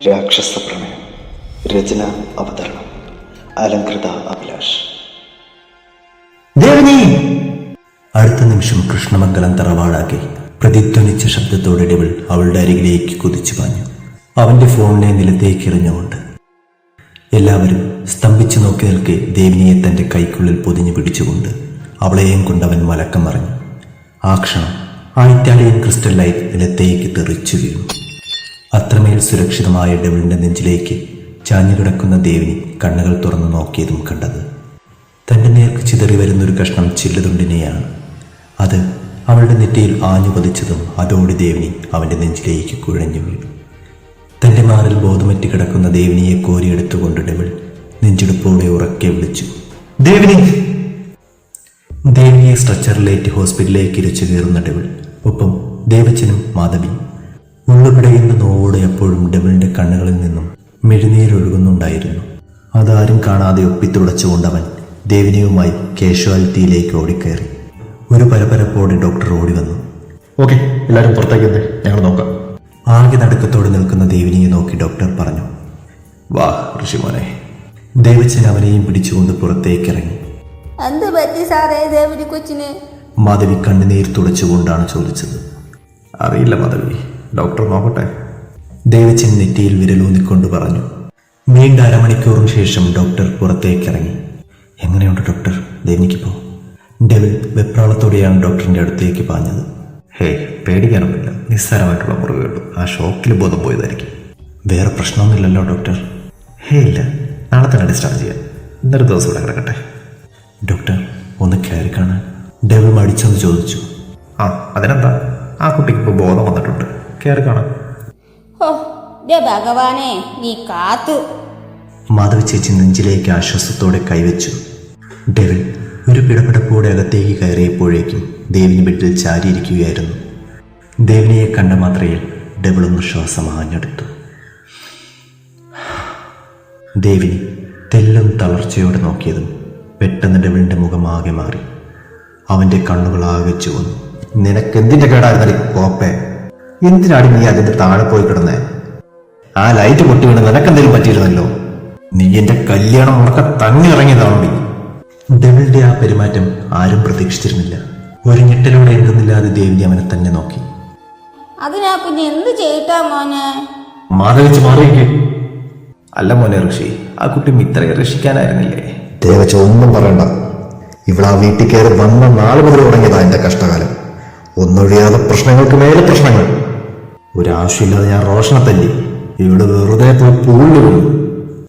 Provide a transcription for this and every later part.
രാക്ഷസ പ്രണയം രചന അവതരണം. അലങ്കൃത അഭിലാഷ്. അടുത്ത നിമിഷം കൃഷ്ണമംഗലം തറവാടാക്കി പ്രതിധ്വനിച്ച ശബ്ദത്തോടെ ഡെവിൾ അവളുടെ അരികിലേക്ക് കുതിച്ചു പാഞ്ഞു. അവന്റെ ഫോണിനെ നിലത്തേക്ക് എറിഞ്ഞുകൊണ്ട്. എല്ലാവരും സ്തംഭിച്ചു നോക്കി നിൽക്കെ ദേവിനിയെ തന്റെ കൈക്കുള്ളിൽ പൊതിഞ്ഞു പിടിച്ചുകൊണ്ട് അവളെയും കൊണ്ടവൻ മലക്കം മറിഞ്ഞു ആ ക്ഷണം ആ ഇറ്റാലിയൻ ക്രിസ്റ്റൽ ലൈറ്റ് നിലത്തേക്ക് തെറിച്ചു വീണു. അത്രമേൽ സുരക്ഷിതമായ ഡെവിളിന്റെ നെഞ്ചിലേക്ക് ചാഞ്ഞു കിടക്കുന്ന ദേവിനി കണ്ണുകൾ തുറന്നു നോക്കിയതും കണ്ടത്. തന്റെ നേർക്ക് ചിതറി വരുന്നൊരു കഷ്ണം ചില്ലുതുണ്ടിനെയാണ്. അത് അവളുടെ നെറ്റിയിൽ ആഞ്ഞു പതിച്ചതും അതോടെ ദേവിനി അവന്റെ നെഞ്ചിലേക്ക് കുഴഞ്ഞു വീണു. തന്റെ മാറിൽ ബോധമറ്റി കിടക്കുന്ന ദേവിനിയെ കോരിയെടുത്തുകൊണ്ട് ഡെവിൾ നെഞ്ചെടുപ്പോടെ ഉറക്കെ വിളിച്ചു. ദേവിനി! ദേവിനിയെ സ്ട്രെച്ചറിലേറ്റ് ഹോസ്പിറ്റലിലേക്ക് ഇരച്ചു കയറുന്ന ഡെവിൾ ഒപ്പം ദേവച്ചനും മാധവിയും ഉള്ളുപിടയുന്ന നോവോടെ എപ്പോഴും ഡെബിളിന്റെ കണ്ണുകളിൽ നിന്നും മെഴുനീരൊഴുകുന്നുണ്ടായിരുന്നു. അതാരും കാണാതെ ഒപ്പിത്തുടച്ചുകൊണ്ട് അവൻ ദേവിനിയുമായി കേഷ്വാലിറ്റിയിലേക്ക് ഓടിക്കയറി ഒരു പരപരപ്പോടെ ഡോക്ടർ ഓടി വന്നു ഓക്കെ എല്ലാവരും പുറത്തേക്ക് ഞങ്ങൾ നോക്കാം. ആകെ നടുക്കത്തോടെ നിൽക്കുന്ന ദേവിനിയെ നോക്കി ഡോക്ടർ പറഞ്ഞു. വാ ഋഷിമോനെ. ദേവച്ചൻ അവനെയും പിടിച്ചുകൊണ്ട് പുറത്തേക്കിറങ്ങി. എന്ത് പറ്റി സാറേ ദേവന് കൊച്ചിന് മാധവി കണ്ണുനീർ തുടച്ചുകൊണ്ടാണ് ചോദിച്ചത്. അറിയില്ല മാധവി. ഡോക്ടർ നോക്കട്ടെ. ദേവച്ചൻ നെറ്റിയിൽ വിരലൂന്നിക്കൊണ്ട് പറഞ്ഞു വീണ്ട അരമണിക്കൂറിന് ശേഷം ഡോക്ടർ പുറത്തേക്ക് ഇറങ്ങി എങ്ങനെയുണ്ട് ഡോക്ടർ? ദേവിനിക്കിപ്പോ ഡെവിൽ വെപ്രാളത്തോടെയാണ് ഡോക്ടറിന്റെ അടുത്തേക്ക് പാഞ്ഞത്. ഹേ പേടിക്കാനൊന്നുമില്ല. നിസ്സാരമായിട്ടുള്ള മുറിവുകളും ആ ഷോക്കിൽ ബോധം പോയതായിരിക്കും. വേറെ പ്രശ്നമൊന്നുമില്ലല്ലോ ഡോക്ടർ. ഹേ ഇല്ല. നാളെ തന്നെ ഡിസ്ചാർജ് ചെയ്യാം. ഇന്നൊരു ദിവസം ഇവിടെ കിടക്കട്ടെ. ഡോക്ടർ ഒന്ന് കയറി കാണാൻ. ഡെവിൽ മടിച്ചെന്ന് ചോദിച്ചു. ആ അതിനെന്താ? ആ കുട്ടിക്ക് ഇപ്പോൾ ബോധം വന്നിട്ടുണ്ട്. കയറി കാണാം ഓ ദേ ഭഗവാനെ നീ കാത്തു. മാധവി ചേച്ചി നെഞ്ചിലേക്ക് ആശ്വാസത്തോടെ കൈവച്ചു. ഡെവിൽ ഒരു പിടപെടപ്പോടെ അകത്തേക്ക് കയറിയപ്പോഴേക്കും ദേവിന് ബെഡിൽ ചാരിയിരിക്കുകയായിരുന്നു. ദേവിനെയെ കണ്ട മാത്രയിൽ ഡെവിൾ ഒന്ന് ശ്വാസം ആഞ്ഞെടുത്തു. ദേവിനി തെല്ലും തളർച്ചയോടെ നോക്കിയതും പെട്ടെന്ന് ഡെവിളിന്റെ മുഖമാകെ മാറി. അവന്റെ കണ്ണുകളാകെ ചുവന്നു. നിനക്ക് എന്തിന്റെ കേടായിരുന്നടി കോപ്പേ എന്തിനാടി നീ അതിന്റെ താഴെ പോയി കിടന്നേ? ആ ലൈറ്റ് പൊട്ടി വീണ് നിനക്കെന്തെങ്കിലും പറ്റിയിരുന്നല്ലോ? നീ എന്റെ കല്യാണം ഉറക്ക തന്നെ ഇറങ്ങിയതാണോ ഡെവിളുടെ ആ പെരുമാറ്റം ആരും പ്രതീക്ഷിച്ചിരുന്നില്ല. ഒരു ഞെട്ടലോടെ എന്തെന്നില്ലാതെ ദേവി അവനെ തന്നെ നോക്കി. അതിനാ പിന്നെ എന്ത് ചെയ്യട്ടാ മോനെ? മാധവിച്ച് മാറിയിരിക്കും അല്ല മോനെ ഋഷി ആ കുട്ടി ഇത്രയും രക്ഷിക്കാനായിരുന്നില്ലേ? ദേവച്ച ഒന്നും പറയണ്ട. ഇവിടെ ആ വീട്ടിൽ കയറി വന്ന നാളുകൾ മുതൽ തുടങ്ങിയതാ എന്റെ കഷ്ടകാലം. ഒന്നൊഴിയാതെ പ്രശ്നങ്ങൾക്ക് മേലെ പ്രശ്നങ്ങൾ. ഒരാവശ്യമില്ലാതെ ഞാൻ റോഷനെ തല്ലി. ഇവിടെ വെറുതെ പോയി പൂളിൽ വീണു.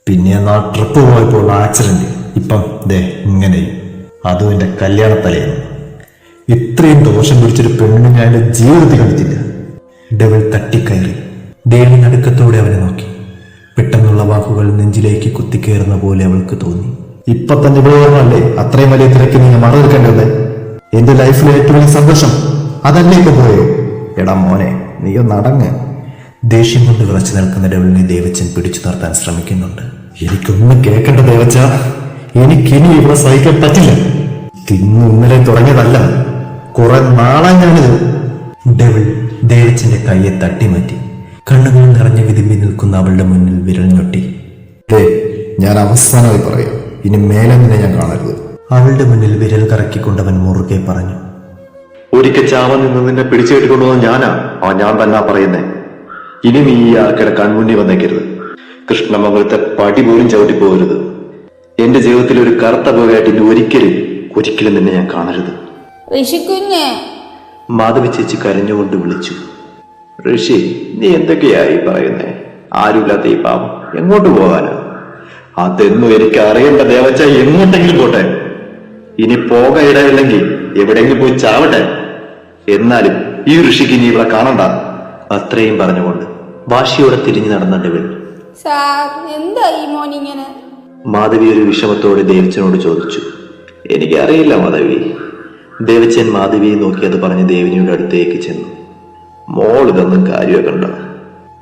പിന്നെ എന്നാ ട്രിപ്പ് പോയപ്പോൾ ആക്സിഡന്റ് ഇപ്പം ദേ ഇങ്ങനെയും അതും എന്റെ കല്യാണത്തലേന്ന്. ഇത്രയും ദോഷം പിടിച്ചൊരു പെണ്ണിന് ഞാൻ എന്റെ ജീവിതത്തിൽ കണ്ടിട്ടില്ല. ഡബിൾ തട്ടിക്കയറി. ദേവി നടുക്കത്തോടെ അവനെ നോക്കി. പെട്ടെന്നുള്ള വാക്കുകൾ നെഞ്ചിലേക്ക് കുത്തിക്കയറുന്ന പോലെ അവൾക്ക് തോന്നി. ഇപ്പൊ തന്നെ ഉപയോഗമല്ലേ അത്രയും വലിയ തിരക്ക് നീ മറ നിൽക്കേണ്ടത് എന്റെ ലൈഫിലെ ഏറ്റവും വലിയ സന്തോഷം അതല്ലേ ഇപ്പൊ പോയോ? എടാ മോനെ. നീ ഒന്ന് അടങ്ങ്. ദേഷ്യം കൊണ്ട് വിറച്ചു നിൽക്കുന്ന ഡെവിളിനെ ദേവച്ചൻ പിടിച്ചു നിർത്താൻ ശ്രമിക്കുന്നുണ്ട്. എനിക്കൊന്നും കേൾക്കേണ്ട ദേവച്ച എനിക്കിനി ഇവിടെ സഹിക്കാൻ പറ്റില്ല. തിന്ന് ഇന്നലെ തുടങ്ങിയതല്ല. കുറെ നാളാ ഞാനിത്. ഡെവിൾ ദേവച്ചന്റെ കയ്യെ തട്ടിമാറ്റി. കണ്ണുകൾ നിറഞ്ഞു വിതുമ്പി നിൽക്കുന്ന അവളുടെ മുന്നിൽ വിരൽ ഞൊട്ടി. ഞാൻ അവസാനമായി പറയാം. ഇനി മേലെ ഞാൻ കാണരുത്. അവളുടെ മുന്നിൽ വിരൽ കറക്കിക്കൊണ്ടവൻ മുറുകെ പറഞ്ഞു. ഒരിക്കൽ ചാവൻ നിന്ന് നിന്നെ പിടിച്ചു കെട്ടിക്കൊണ്ടുവന്ന ഞാനാ? ആ ഞാൻ തന്നെ പറയുന്നേ. ഇനി നീ ഈ ആൾക്കാരെ കൺമുന്നിൽ വന്നേക്കരുത്. കൃഷ്ണമംഗലത്തെ പടി പോലും ചവിട്ടി പോകരുത് എന്റെ ജീവിതത്തിൽ ഒരു കറുത്ത പോകായിട്ട് ഇനി ഒരിക്കലും ഒരിക്കലും നിന്നെ ഞാൻ കാണരുത്. മാധവി ചേച്ചി കരഞ്ഞുകൊണ്ട് വിളിച്ചു. ഋഷി നീ എന്തൊക്കെയായി പറയുന്നേ? ആരുമില്ലാത്ത ഈ പാവം എങ്ങോട്ട് പോകാനാ? അതെന്നും എനിക്ക് അറിയേണ്ട ദേവച്ച എങ്ങോട്ടെങ്കിലും പോട്ടെ. ഇനി പോക ഇടയില്ലെങ്കിൽ എവിടെയെങ്കിലും പോയി ചാവട്ടെ. എന്നാലും ഈ ഋഷിക്ക് ഇനി ഇവിടെ കാണണ്ട. അത്രയും പറഞ്ഞുകൊണ്ട് വാശിയോടെ തിരിഞ്ഞു നടന്ന ഡെവിൾ സാർ എന്താ ഈ മോനിങ്ങനെ മാധവി ഒരു വിഷമത്തോടെ ദേവച്ചനോട് ചോദിച്ചു. എനിക്കറിയില്ല മാധവി. ദേവച്ചൻ മാധവിയെ നോക്കി അത് പറഞ്ഞ് ദേവിനിയുടെ അടുത്തേക്ക് ചെന്നു. മോൾ ഇതൊന്നും കാര്യമൊക്കെ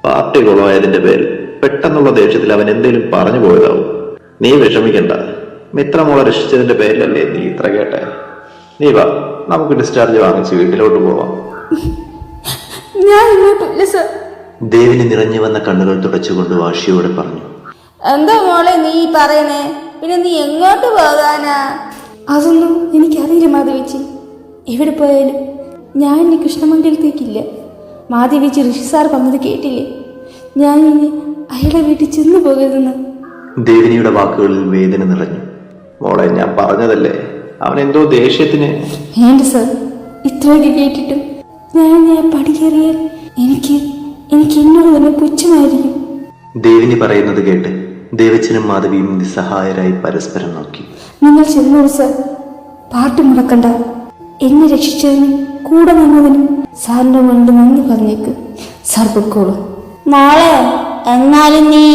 പാർട്ടി കുളമായതിന്റെ പേരിൽ പെട്ടെന്നുള്ള ദേഷ്യത്തിൽ അവൻ എന്തേലും പറഞ്ഞു പോയതാവും. നീ വിഷമിക്കണ്ട. മിത്രമോളെ രക്ഷിച്ചതിന്റെ പേരിലല്ലേ നീ ഇത്ര കേട്ടെ? നീ വാ നമുക്ക് ഡിസ്ചാർജ് വാങ്ങിച്ച് വീട്ടിലോട്ട് പോവാം. ഞാൻ ഇങ്ങോട്ടില്ല സാർ ദേവിനി നിറഞ്ഞു വന്ന കണ്ണുകൾ തുടച്ചുകൊണ്ട് വാശിയോടെ പറഞ്ഞു. എന്താ മോളെ നീ പറയണേ പിന്നെ നീ എങ്ങോട്ട് പോകാനാ? അതൊന്നും എനിക്കറിയില്ല മാധവിച്ചി. എവിടെ പോയാലും ഞാൻ ഇനി കൃഷ്ണമംഗലത്തേക്കില്ല. മാധവിച്ചി ഋഷി സാർ പറഞ്ഞത് കേട്ടില്ലേ? ഞാൻ ഇനി അയാളെ വീട്ടിൽ ചെന്നു പോകരുതെന്ന്. ദേവിനിയുടെ വാക്കുകളിൽ വേദന നിറഞ്ഞു. മോളെ ഞാൻ പറഞ്ഞതല്ലേ? അവൻ എന്തോ ദേഷ്യത്തിന്. വേണ്ട സാർ? ഇത്രയൊക്കെ കേട്ടിട്ടും ഞാൻ ഞാൻ പടികേറിയാൽ എനിക്ക് എനിക്ക് എന്നോട് തന്നെ പുച്ഛമായിരിക്കും. ദേവിനി പറയുന്നത് കേട്ട് ദേവച്ചനും മാധവിയും നിസ്സഹായരായി പരസ്പരം നോക്കി. നിങ്ങൾ ചെന്നോളൂ സർ. പാട്ട് മുടക്കണ്ട എന്നെ രക്ഷിച്ചതിനും കൂടെ വന്നതിനും സാറിന്റെ മുന്നിൽ നന്ദി പറഞ്ഞേക്ക്. സാർ പൊക്കോളൂ. മോളെ എന്നാലും നീ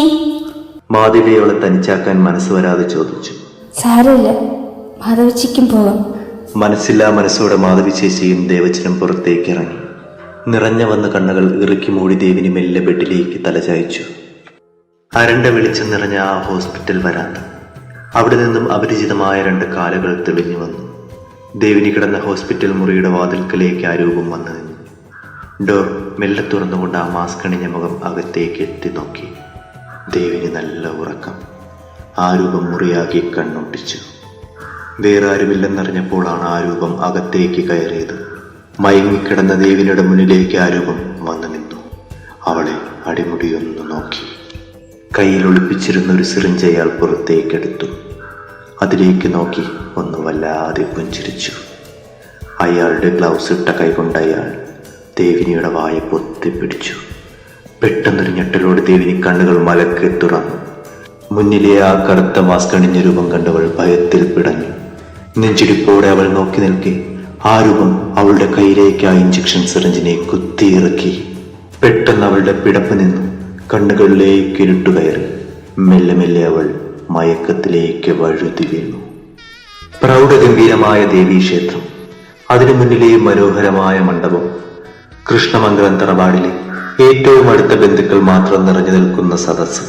മാധവിയോളെ തനിച്ചാക്കാൻ മനസ്സ് വരാതെ ചോദിച്ചു. സാരമില്ല. മാധവച്ചിക്കും പോകാം മനസ്സില്ലാ മനസ്സോടെ മാധവി ചേച്ചിയും ദേവച്ചനും പുറത്തേക്ക് ഇറങ്ങി നിറഞ്ഞ വന്ന കണ്ണുകൾ ഇറുക്കി മൂടി ദേവിനി മെല്ലെ ബെഡിലേക്ക് തലചായച്ചു അരണ്ട വെളിച്ചം നിറഞ്ഞ ആ ഹോസ്പിറ്റൽ വരാത്ത. അവിടെ നിന്നും അപരിചിതമായ രണ്ട് കാലുകൾ തെളിഞ്ഞു വന്നു. ദേവിനി കിടന്ന ഹോസ്പിറ്റൽ മുറിയുടെ വാതിൽക്കലേക്ക് ആ രൂപം വന്നു നിന്നു. ഡോർ മെല്ലെ തുറന്നുകൊണ്ട് ആ മാസ്ക് അണിഞ്ഞ മുഖം അകത്തേക്ക് എത്തി നോക്കി. ദേവിനി നല്ല ഉറക്കം. ആ രൂപം മുറിയാക്കി കണ്ണൊട്ടിച്ചു. വേറെ ആരുമില്ലെന്നറിഞ്ഞപ്പോഴാണ് ആ രൂപം അകത്തേക്ക് കയറിയത്. മയങ്ങിക്കിടന്ന ദേവിയുടെ മുന്നിലേക്ക് ആ രൂപം വന്നു നിന്നു. അവളെ അടിമുടിയൊന്നു നോക്കി. കയ്യിൽ ഒളിപ്പിച്ചിരുന്ന ഒരു സിറിഞ്ച് അയാൾ പുറത്തേക്കെടുത്തു. അതിലേക്ക് നോക്കി ഒന്ന് വല്ലാതെ പുഞ്ചിരിച്ചു. അയാളുടെ ഗ്ലൗസ് ഇട്ട കൈകൊണ്ട് അയാൾ ദേവിനിയുടെ വായ പൊത്തിപ്പിടിച്ചു. പെട്ടെന്നൊരു ഞെട്ടലോട് ദേവിനി കണ്ണുകൾ മലക്കെ തുറന്നു. മുന്നിലെ ആ കറുത്ത മാസ്ക് അണിഞ്ഞ രൂപം കണ്ടവൾ ഭയത്തിൽ പിടഞ്ഞു. നെഞ്ചിടിപ്പോടെ അവൾ നോക്കി നിൽക്കെ. ആ രൂപം അവളുടെ കയ്യിലേക്ക് ആ ഇഞ്ചക്ഷൻ സിറിഞ്ചിനെ കുത്തിയിറക്കി. പെട്ടെന്ന് അവളുടെ പിടപ്പ് നിന്നു. കണ്ണുകളിലേക്ക് ഇരുട്ടു കയറി. മെല്ലെ മെല്ലെ അവൾ മയക്കത്തിലേക്ക് വഴുതി വീണു. പ്രൗഢഗംഭീരമായ ദേവീക്ഷേത്രം. അതിനു മുന്നിലെ മനോഹരമായ മണ്ഡപം. കൃഷ്ണമംഗലം തറവാടിലെ ഏറ്റവും അടുത്ത ബന്ധുക്കൾ മാത്രം നിറഞ്ഞു നിൽക്കുന്ന സദസ്സ്.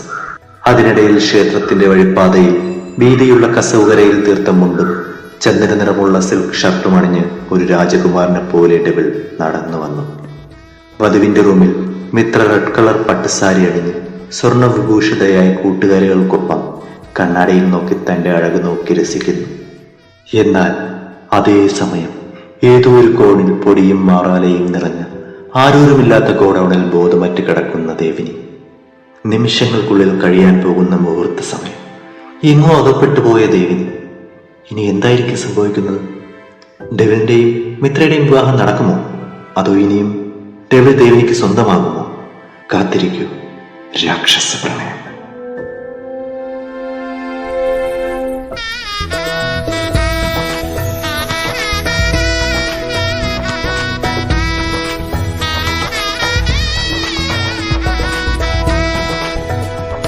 അതിനിടയിൽ ക്ഷേത്രത്തിന്റെ വഴിപ്പാതയിൽ വീതിയുള്ള കസവുകരയിൽ തീർത്ത മുണ്ടും ചന്ദന നിറമുള്ള സിൽക്ക് ഷർട്ടും അണിഞ്ഞ് ഒരു രാജകുമാരനെ പോലെ ഡെവിൾ നടന്നു വന്നു. വധുവിന്റെ റൂമിൽ മിത്ര റെഡ് കളർ പട്ടുസാരി അണിഞ്ഞ് സ്വർണ വിഭൂഷിതയായ കൂട്ടുകാരികൾക്കൊപ്പം കണ്ണാടിയിൽ നോക്കി തന്റെ അഴക് നോക്കി രസിക്കുന്നു. എന്നാൽ അതേ സമയം ഏതോ ഒരു കോണിൽ പൊടിയും മാറാലയും നിറഞ്ഞ ആരൂരുമില്ലാത്ത ഗോഡൌണിൽ ബോധമറ്റ് കിടക്കുന്ന ദേവിനി. നിമിഷങ്ങൾക്കുള്ളിൽ കഴിയാൻ പോകുന്ന മുഹൂർത്ത സമയം. എങ്ങോ അകപ്പെട്ടു പോയ ദേവിനി ഇനി എന്തായിരിക്കും സംഭവിക്കുന്നത്? ഡെവിലിന്റെയും മിത്രയുടെയും വിവാഹം നടക്കുമോ? അതോ ഇനിയും ഡെവിൽ ദേവിനിക്ക് സ്വന്തമാകുമോ? കാത്തിരിക്കൂ രാക്ഷസ പ്രണയം.